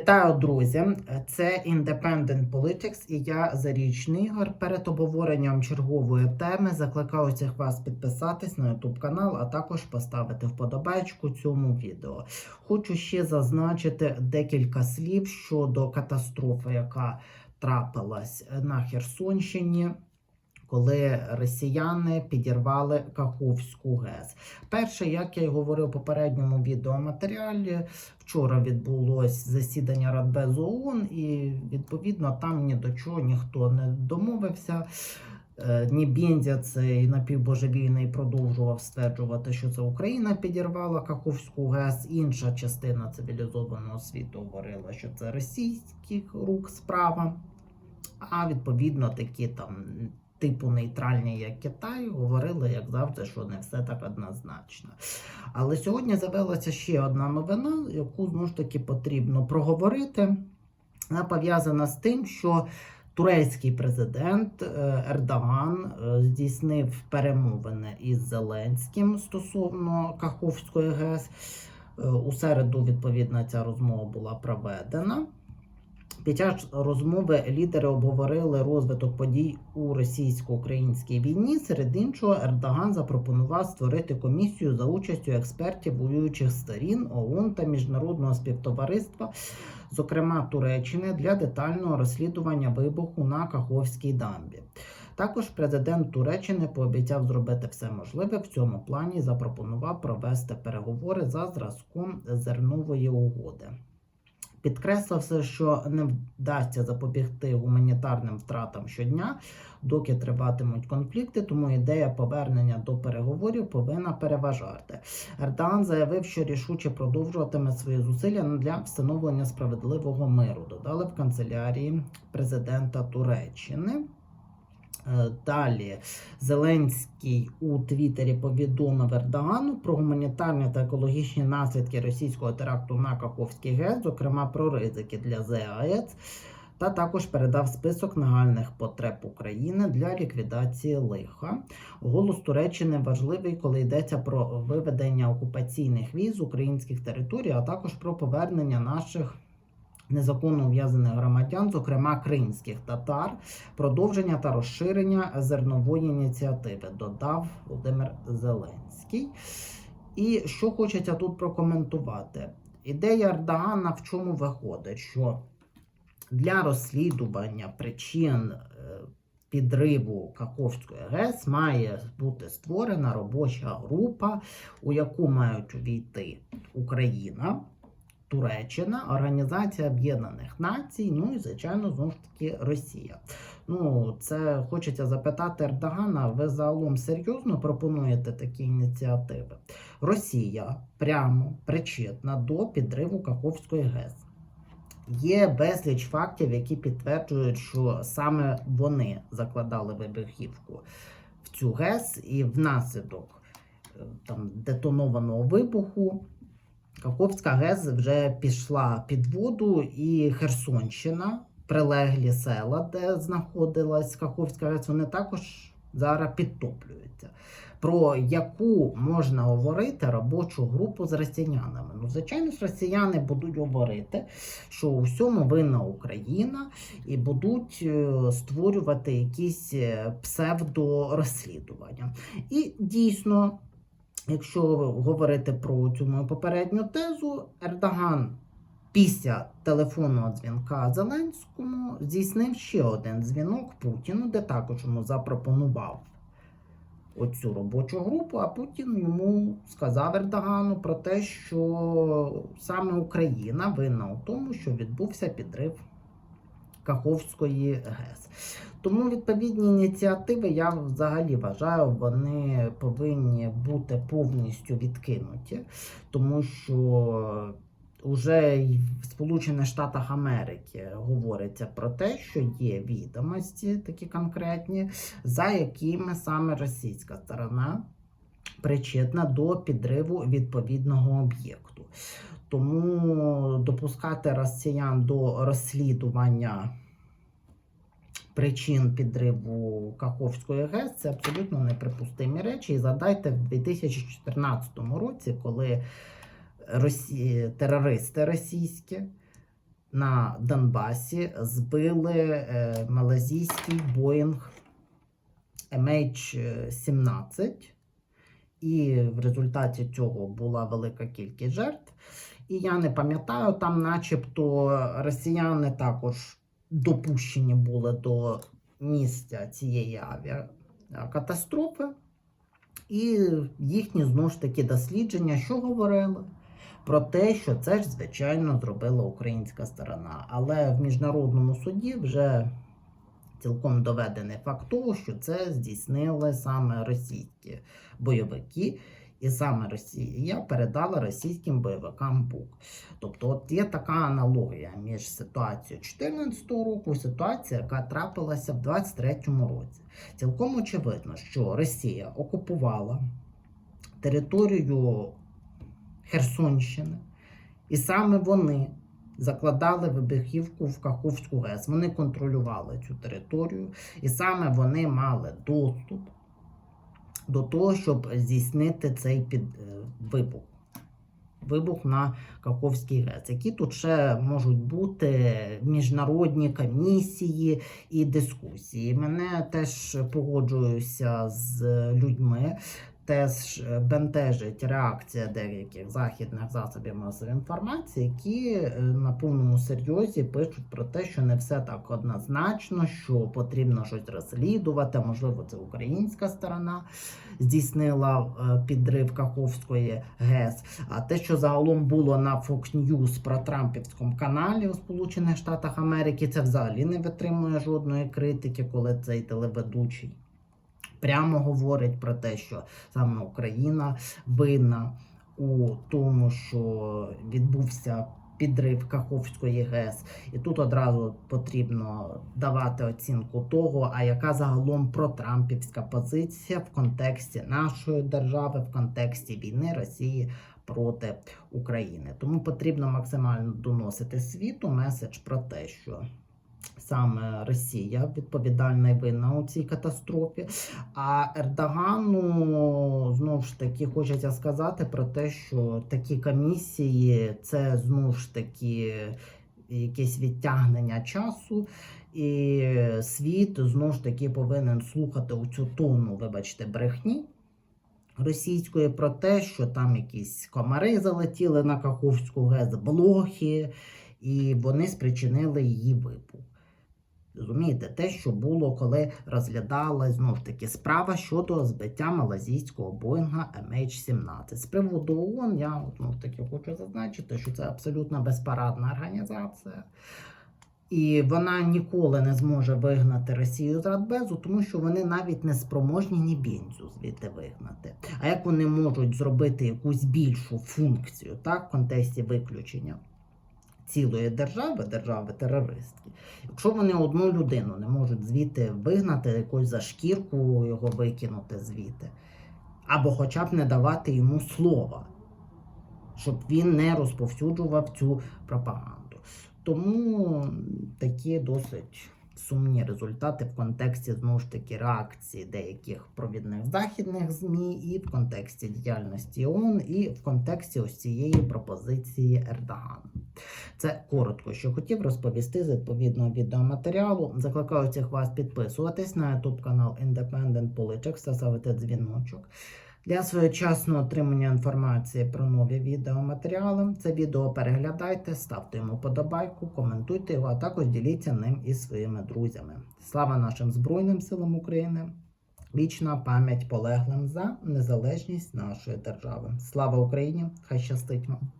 Вітаю, друзі! Це Independent Politics і я Зарічний Ігор. Перед обговоренням чергової теми закликаю всіх вас підписатись на YouTube канал, а також поставити вподобайку цьому відео. Хочу ще зазначити декілька слів щодо катастрофи, яка трапилась на Херсонщині. Коли росіяни підірвали Каховську ГЕС. Перше, як я й говорив у попередньому відеоматеріалі, вчора відбулось засідання Радбезу ООН, і відповідно там ні до чого ніхто не домовився. Е, Ні Бєндя цей напівбожевільний продовжував стверджувати, що це Україна підірвала Каховську ГЕС. Інша частина цивілізованого світу говорила, що це російських рук справа. А відповідно такі там типу нейтральні, як Китай, говорили, як завжди, що не все так однозначно. Але сьогодні з'явилася ще одна новина, яку знову ж таки потрібно проговорити. Вона пов'язана з тим, що турецький президент е, Ердоган е, здійснив перемовини із Зеленським стосовно Каховської ГЕС. Е, У середу, відповідно, ця розмова була проведена. Під час розмови лідери обговорили розвиток подій у російсько-українській війні. Серед іншого, Ердоган запропонував створити комісію за участю експертів воюючих сторін ООН та міжнародного співтовариства, зокрема Туреччини, для детального розслідування вибуху на Каховській дамбі. Також президент Туреччини пообіцяв зробити все можливе в цьому плані. Запропонував провести переговори за зразком зернової угоди. Підкреслився, що не вдасться запобігти гуманітарним втратам щодня, доки триватимуть конфлікти, тому ідея повернення до переговорів повинна переважати. Ердоган заявив, що рішуче продовжуватиме свої зусилля для встановлення справедливого миру. Додали в канцелярії президента Туреччини. Е, Далі Зеленський у Твіттері повідомив Ердогану про гуманітарні та екологічні наслідки російського теракту на Каховський ГЕС, зокрема про ризики для ЗАЕЦ, та також передав список нагальних потреб України для ліквідації лиха. Голос Туреччини важливий, коли йдеться про виведення окупаційних віз українських територій, а також про повернення наших незаконно ув'язаних громадян, зокрема кримських татар, продовження та розширення зернової ініціативи, додав Володимир Зеленський. І що хочеться тут прокоментувати? Ідея Ердогана в чому виходить? Що для розслідування причин е, підриву Каховської ГЕС має бути створена робоча група, у яку мають увійти Україна. Туреччина, Організація Об'єднаних Націй, ну і, звичайно, знову ж таки Росія. Ну, це хочеться запитати Ердогана, ви загалом серйозно пропонуєте такі ініціативи? Росія прямо причетна до підриву Каховської ГЕС. Є безліч фактів, які підтверджують, що саме вони закладали вибухівку в цю ГЕС, і внаслідок е, там детонованого вибуху. Каховська ГЕС вже пішла під воду, і Херсонщина, прилеглі села, де знаходилась Каховська ГЕС, вони також зараз підтоплюються. Про яку можна говорити робочу групу з росіянами? Ну, звичайно росіяни будуть говорити, що у всьому винна Україна, і будуть е, створювати якісь е, псевдорозслідування. І дійсно. Якщо говорити про цю мою попередню тезу, Ердоган після телефонного дзвінка Зеленському здійснив ще один дзвінок Путіну, де також йому запропонував оцю робочу групу, а Путін йому сказав Ердогану про те, що саме Україна винна у тому, що відбувся підрив Каховської ГЕС. Тому відповідні ініціативи, я взагалі вважаю, вони повинні бути повністю відкинуті, тому що вже й в Сполучених Штатах Америки говориться про те, що є відомості такі конкретні, за якими саме російська сторона причетна до підриву відповідного об'єкту. Тому допускати росіян до розслідування причин підриву Каховської ГЕС це абсолютно неприпустимі речі. І задайте в 2014 році, коли росі... терористи російські на Донбасі збили е, малазійський Боїнг MH17, і в результаті цього була велика кількість жертв. І я не пам'ятаю, там, начебто, росіяни також допущені були до місця цієї авіакатастрофи. І їхні знову ж таки дослідження, що говорили? Про те, що це ж, звичайно, зробила українська сторона. Але в міжнародному суді вже цілком доведений факт того, що це здійснили саме російські бойовики, і саме Росія передала російським бойовикам БУК. Тобто, от є така аналогія між ситуацією 2014 року і ситуацією, яка трапилася в 2023 році. Цілком очевидно, що Росія окупувала територію Херсонщини, і саме вони закладали вибухівку в Каховську ГЕС. Вони контролювали цю територію, і саме вони мали доступ до того, щоб здійснити цей під, е, вибух. Вибух на Каховський ГЕС. Які тут ще можуть бути міжнародні комісії і дискусії. Мене теж погоджуюся з людьми, теж бентежить реакція деяких західних засобів масової інформації, які е, на повному серйозі пишуть про те, що не все так однозначно, що потрібно щось розслідувати. Можливо, це українська сторона здійснила е, підрив Каховської ГЕС. А те, що загалом було на Fox News про Трампівському каналі у Сполучених Штатах Америки, це взагалі не витримує жодної критики, коли цей телеведучий прямо говорить про те, що саме Україна винна у тому, що відбувся. Підрив Каховської ГЕС, і тут одразу потрібно давати оцінку того, а яка загалом протрампівська позиція в контексті нашої держави, в контексті війни Росії проти України. Тому потрібно максимально доносити світу меседж про те, що саме Росія відповідальна і винна у цій катастрофі. А Ердогану знову ж таки хочеться сказати про те, що такі комісії це знову ж таки якесь відтягнення часу. І світ знову ж таки повинен слухати у цю тону, вибачте, брехні російської про те, що там якісь комари залетіли на Каховську ГЕС, блохи, і вони спричинили її вибух. Розумієте, те, що було, коли розглядалась знову ж таки справа щодо збиття малазійського Боїнга MH17. З приводу ООН я знову ж таки хочу зазначити, що це абсолютно безпарадна організація. І вона ніколи не зможе вигнати Росію з Радбезу, тому що вони навіть не спроможні ні бінцю звідти вигнати. А як вони можуть зробити якусь більшу функцію так, в контексті виключення цілої держави, держави-терористки, якщо вони одну людину не можуть звідти вигнати, якусь за шкірку його викинути звідти, або хоча б не давати йому слова, щоб він не розповсюджував цю пропаганду. Тому такі досить сумні результати в контексті знову ж таки реакції деяких провідних західних ЗМІ, і в контексті діяльності ООН, і в контексті ось цієї пропозиції Ердогану. Це коротко, що хотів розповісти з відповідного відеоматеріалу. Закликаю цих вас підписуватись на YouTube канал Independent Politics та ставити дзвіночок. Для своєчасного отримання інформації про нові відеоматеріали це відео переглядайте, ставте йому подобайку, коментуйте його, а також діліться ним із своїми друзями. Слава нашим Збройним силам України! Вічна пам'ять полеглим за незалежність нашої держави. Слава Україні! Хай щастить вам!